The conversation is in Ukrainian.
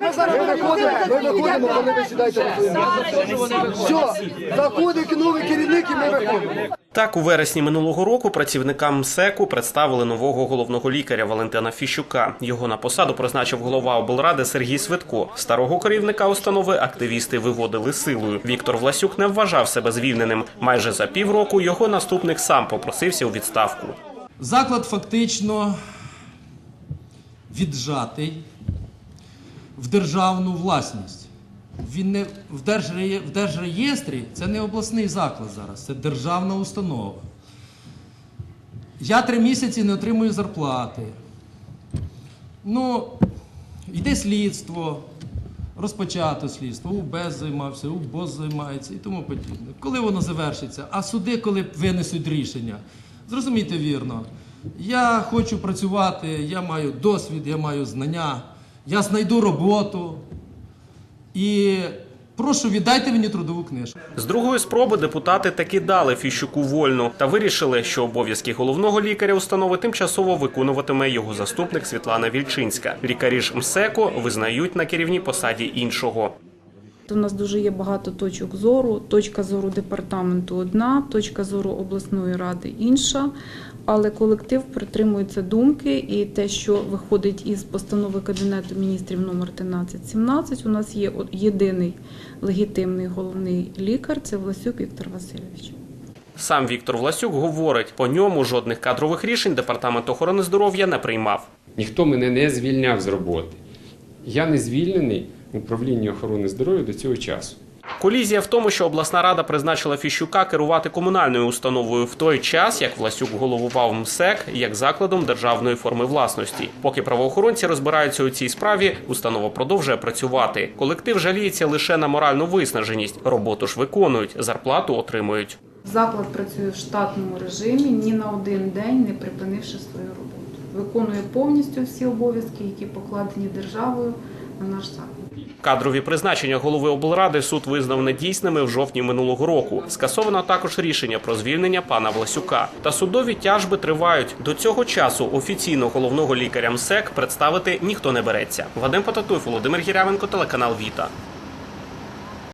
Ми виходимо, коли ви своє. Все, заходить новий керівник і ми виходимо. Так, у вересні минулого року працівникам МСЕКу представили нового головного лікаря Валентина Фіщука. Його на посаду призначив голова облради Сергій Свитко. Старого керівника установи активісти виводили силою. Віктор Власюк не вважав себе звільненим. Майже за півроку його наступник сам попросився у відставку. Заклад фактично віджатий в державну власність. Він не в, держреє, в держреєстрі це не обласний заклад зараз, це державна установа. Я три місяці не отримую зарплати. Ну, йде слідство, розпочато слідство, УБЕС займався, УБОЗ займається і тому подібне. Коли воно завершиться? А суди, коли винесуть рішення? Зрозумійте вірно. Я хочу працювати, я маю досвід, я маю знання, я знайду роботу. І прошу, віддайте мені трудову книжку. З другої спроби депутати таки дали Фіщуку вольну та вирішили, що обов'язки головного лікаря установи тимчасово виконуватиме його заступник Світлана Вільчинська. Лікарі ж МСЕКО визнають на керівній посаді іншого. У нас дуже є багато точок зору. Точка зору департаменту одна, точка зору обласної ради інша. Але колектив притримується думки, і те, що виходить із постанови Кабінету міністрів номер 1317, у нас є єдиний легітимний головний лікар це Власюк Віктор Васильович. Сам Віктор Власюк говорить, по ньому жодних кадрових рішень департамент охорони здоров'я не приймав. Ніхто мене не звільняв з роботи. Я не звільнений в управлінні охорони здоров'я до цього часу. Колізія в тому, що обласна рада призначила Фіщука керувати комунальною установою в той час, як Власюк головував МСЕК як закладом державної форми власності. Поки правоохоронці розбираються у цій справі, установа продовжує працювати. Колектив жаліється лише на моральну виснаженість. Роботу ж виконують, зарплату отримують. Заклад працює в штатному режимі, ні на один день не припинивши свою роботу. Виконує повністю всі обов'язки, які покладені державою на наш. Кадрові призначення голови облради суд визнав недійсними в жовтні минулого року. Скасовано також рішення про звільнення пана Власюка. Та судові тяжби тривають. До цього часу офіційно головного лікаря МСЕК представити ніхто не береться. Вадим Пататуй, Володимир Гірявенко, телеканал Віта.